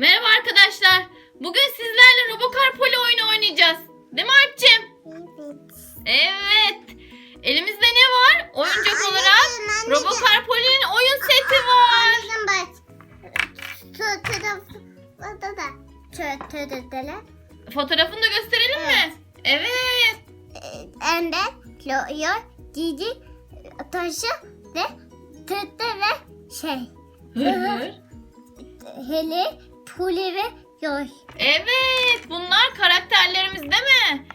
Merhaba arkadaşlar. Bugün sizlerle Robocar Poli oyunu oynayacağız. Değil mi Alp'cim? Evet. Evet. Elimizde ne var? Oyuncak Aa, olarak anneciğim. Robocar Poli'nin oyun seti var. Anneciğim bak. Da Fotoğrafını da gösterelim mi? Evet. Embe, Loyo, Cici, Taşı ve Tete ve şey. Hır hır. Hele, Puli ve Yoy. Evet. Bunlar karakterlerimiz değil mi?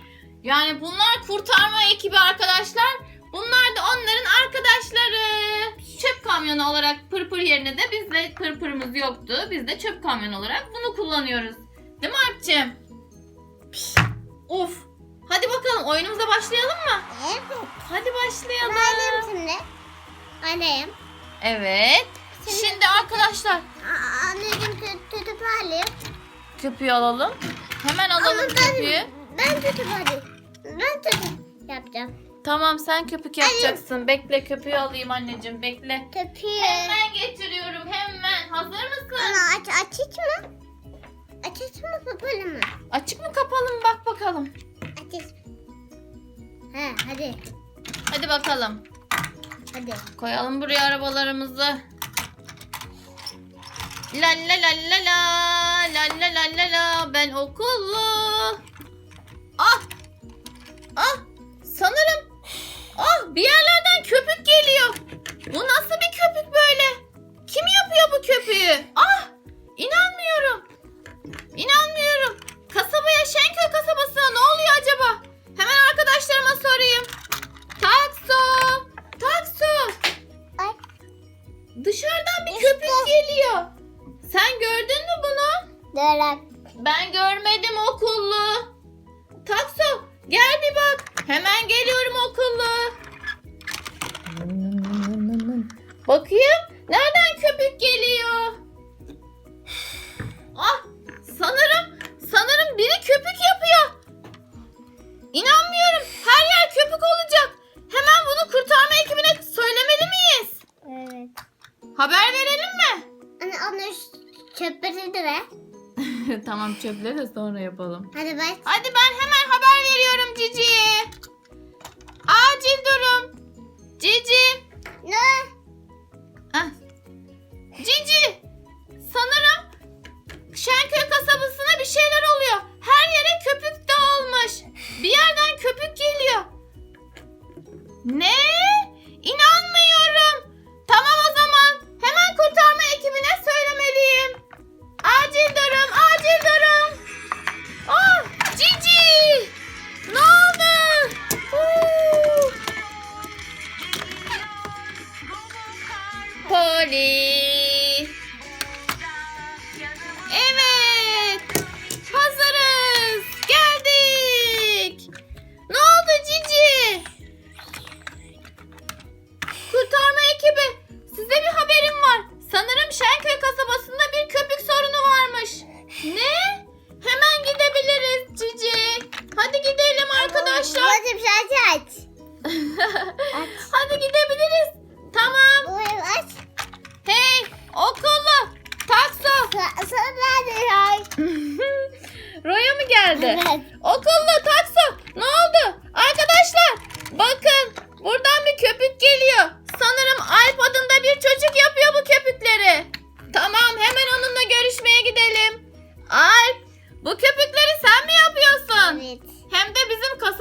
Yani bunlar kurtarma ekibi arkadaşlar. Bunlar da onların arkadaşları. Çöp kamyonu olarak pırpır yerine de bizde pırpırımız yoktu. Biz de çöp kamyonu olarak bunu kullanıyoruz. Değil mi Alp'cim? Of. Hadi bakalım oyunumuza başlayalım mı? Evet. Hadi başlayalım. Anneyim şimdi. Anneyim. Evet. Şimdi arkadaşlar Anneciğim tutup alayım. köpüğü alalım. Hemen alalım Ama ben- köpüğü. Ben tutup alayım. Ben tutup yapacağım. Tamam sen köpük yapacaksın. Bekle köpüğü alayım anneciğim bekle. Köpüğü. Hemen getiriyorum hemen. Hazır mısın? Ana aç açık mı? Açık mı kapalı mı? Açık mı kapalı mı bak bakalım. Açık. He hadi. Hadi bakalım. Hadi. Koyalım buraya arabalarımızı. La la la la la la la la la la ben okullu. Ah! Ah! Sanırım ah bir yerlerden köpük geliyor. Bu nasıl bir köpük böyle? Kim yapıyor bu köpüğü? Ah! İnanmıyorum. İnanmıyorum. Kasabaya Şenköy kasabasına ne Nereden köpük geliyor? Ah sanırım sanırım biri köpük yapıyor. İnanmıyorum. Her yer köpük olacak. Hemen bunu kurtarma ekibine söylemeli miyiz? Evet. Haber verelim mi? Anne onu çöpleri de ver. tamam çöpleri de sonra yapalım. Hadi bak. Hadi ben hemen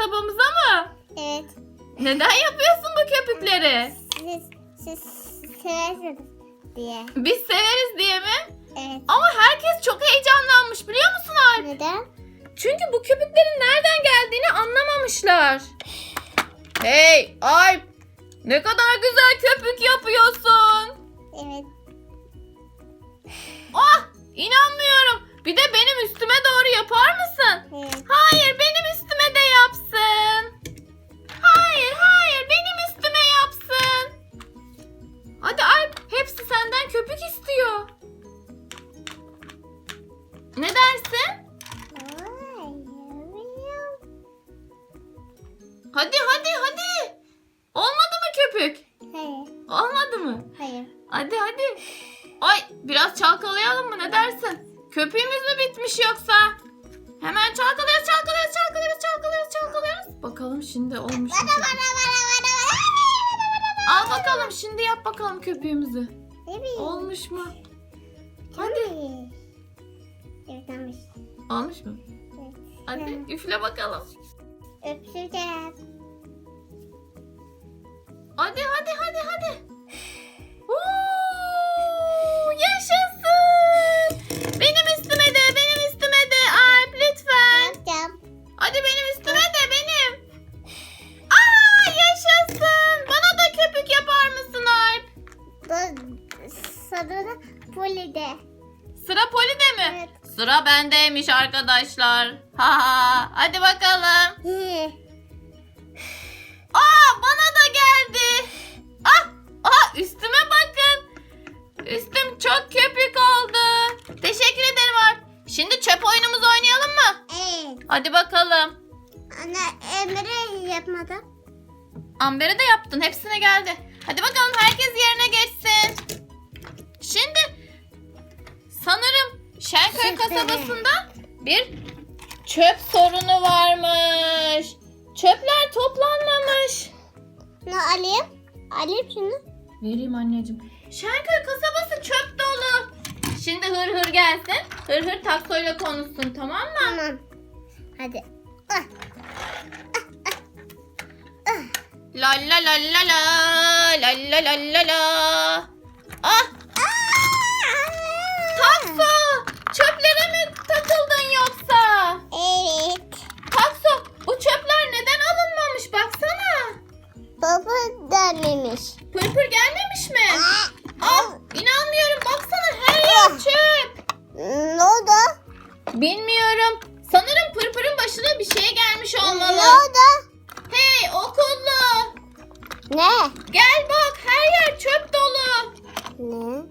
kasabamıza mı? Evet. Neden yapıyorsun bu köpükleri? Siz, siz seversiniz diye. Biz severiz diye mi? Evet. Ama herkes çok heyecanlanmış biliyor musun Alp? Neden? Çünkü bu köpüklerin nereden geldiğini anlamamışlar. Hey Alp! Ne kadar güzel köpük yapıyorsun. Evet. Ah! İnanmıyorum. Bir de benim üstüme doğru yapar mısın? Evet. Hayır Hadi hadi hadi. Olmadı mı köpük? Hayır. Olmadı mı? Hayır. Hadi hadi. Ay biraz çalkalayalım mı ne dersin? Köpüğümüz mü bitmiş yoksa? Hemen çalkalıyoruz, çalkalıyoruz, çalkalıyoruz, çalkalıyoruz, çalkalıyoruz. Bakalım şimdi olmuş mu? Bana bana bana bana bana. Al bakalım şimdi yap bakalım köpüğümüzü. Evet. Olmuş mu? Hadi. Evet olmuş. Olmuş mu? Evet. Hadi üfle bakalım. Öpüşeceğiz. Hadi hadi hadi hadi. Uuu, yaşasın. Benim üstüme de benim üstüme de Alp lütfen. Yapacağım. Hadi benim üstüme de benim. Aa yaşasın. Bana da köpük yapar mısın Alp? Bu sarı polide. Sıra Poli'de mi? Evet. Sıra bendeymiş arkadaşlar. Ha ha. Hadi bakalım. Hadi bakalım. Anne Emre yapmadı. Amber'e de yaptın. Hepsine geldi. Hadi bakalım herkes yerine geçsin. Şimdi sanırım Şenköy kasabasında bir çöp sorunu varmış. Çöpler toplanmamış. Ne alayım? Alayım şunu. Vereyim anneciğim. Şenköy kasabası çöp dolu. Şimdi hır hır gelsin. Hır hır taksoyla konuşsun tamam mı? Tamam. Hadi. Ah. La la la la la la la la la la. Ah takso çöplere mi takıldın yoksa? Evet. Takso bu çöpler neden alınmamış baksana. Baba dememiş. Pırpır gelmemiş mi? Ah inanmıyorum baksana her yer çöp. Ne oldu? Bilmiyorum. Sanırım Pırpır'ın başına bir şey gelmiş olmalı. Ne oldu? Hey okullu. Ne? Gel bak her yer çöp dolu. Ne?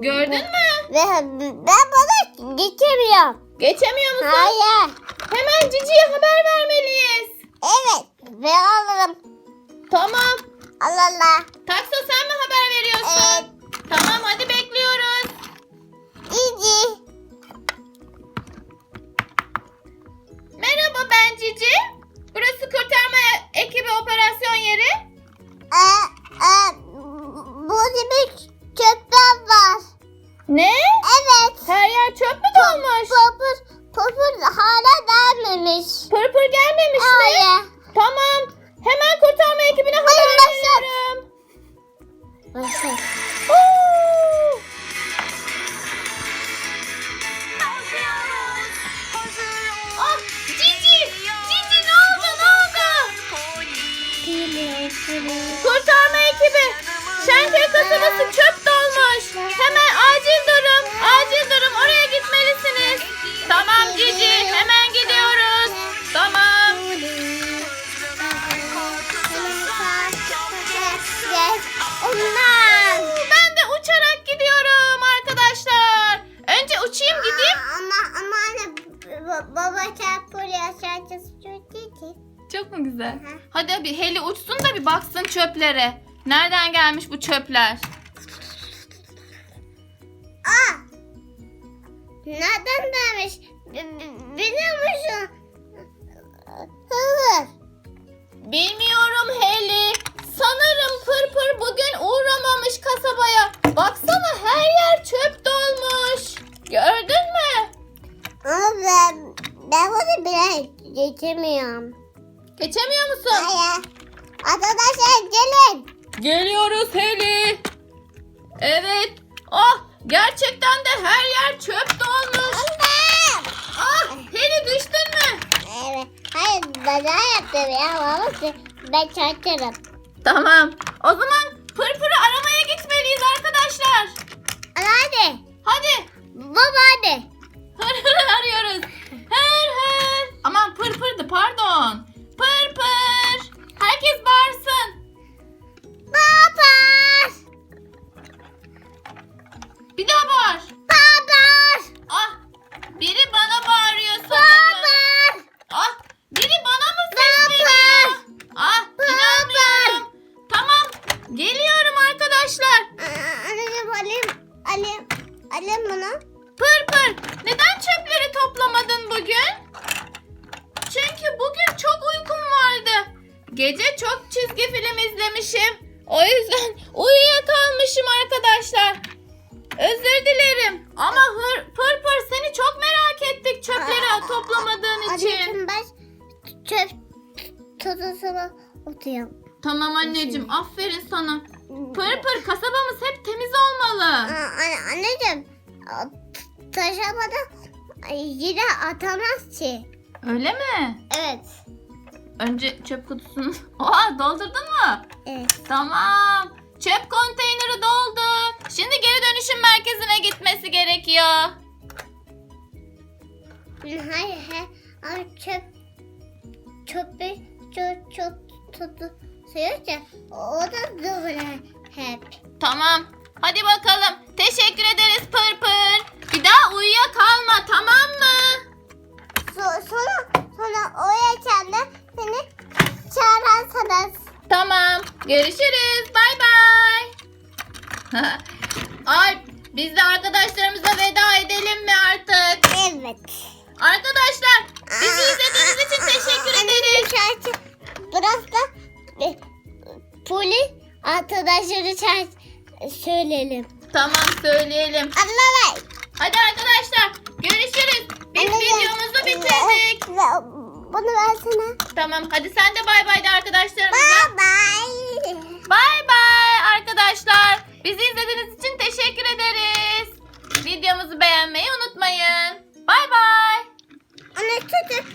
Gördün mü? Ve ben bana geçemiyorum. Geçemiyor musun? Hayır. Hemen Cici'ye haber vermeliyiz. Evet. Ben alırım. Tamam. Allah Allah. Takso sen mi haber veriyorsun? Evet. Tamam hadi bekliyoruz. İyi. Ben Cici. Burası kurtarma ekibi operasyon yeri. Ee, e, bu demek çöpler var. Ne? Evet. Her yer çöp mü dolmuş? Kurtarma ekibi. Şenköy kasabası çöp dolmuş. Hemen acil durum. Acil durum. Oraya gitmelisiniz. Tamam Cici. Hemen gidiyoruz. Tamam. Ben de uçarak gidiyorum arkadaşlar. Önce uçayım gideyim. Ama ama anne baba çarpıyor aşağısı çok. Çok mu güzel? Hı. Hadi bir Heli uçsun da bir baksın çöplere. Nereden gelmiş bu çöpler? Aa! Nereden b- Biliyor musun? Hızır. Gerçekten de her yer çöp dolmuş. Anne. Ah Heli düştün mü? Evet. Hayır bana yaptım ya. Babası ben çarptırım. Tamam. O zaman Pırpır'ı aramaya gitmeliyiz arkadaşlar. Hadi. Hadi. Baba hadi. Hır hır arıyoruz. Hır hır. Aman Pırpır'dı pardon. Anneciğim alayım. Bunu. Pır pır neden çöpleri toplamadın bugün? Çünkü bugün çok uykum vardı. Gece çok çizgi film izlemişim. O yüzden uyuyakalmışım arkadaşlar. Özür dilerim. Ama hır, pır pır seni çok merak ettik çöpleri toplamadığın için. Anneciğim ben çöp tutusuna oturuyorum. Tamam anneciğim aferin sana. Pır pır kasabamız hep temiz olmalı. Aa, anne, anneciğim o t- taşamada yine atamaz ki. Öyle mi? Evet. Önce çöp kutusunu... Oha doldurdun mu? Evet. Tamam. Çöp konteyneri doldu. Şimdi geri dönüşüm merkezine gitmesi gerekiyor. Hayır hayır. Ama çöp çöpü çöp çöp tutu sayıyor o da böyle hep. Tamam. Hadi bakalım. Teşekkür ederiz Pır Pır. Bir daha uyuyakalma tamam mı? So, sonra sonra o yaşanda seni çağırırsanız. Tamam. Görüşürüz. Bay bay. Alp biz de arkadaşlarımıza veda edelim mi artık? Evet. Arkadaşlar bizi izlediğiniz için teşekkür ederiz. Şarkı biraz da e, poli arkadaşları şarkı söyleyelim. Tamam söyleyelim. Anne Hadi arkadaşlar görüşürüz. Biz videomuzu bitirdik. Bunu versene. Tamam hadi sen de bay bay de arkadaşlarımıza. Bye bye. Bay bay arkadaşlar. Bizi izlediğiniz için teşekkür ederiz. Videomuzu beğenmeyi unutmayın. Bay bay. Anne tut.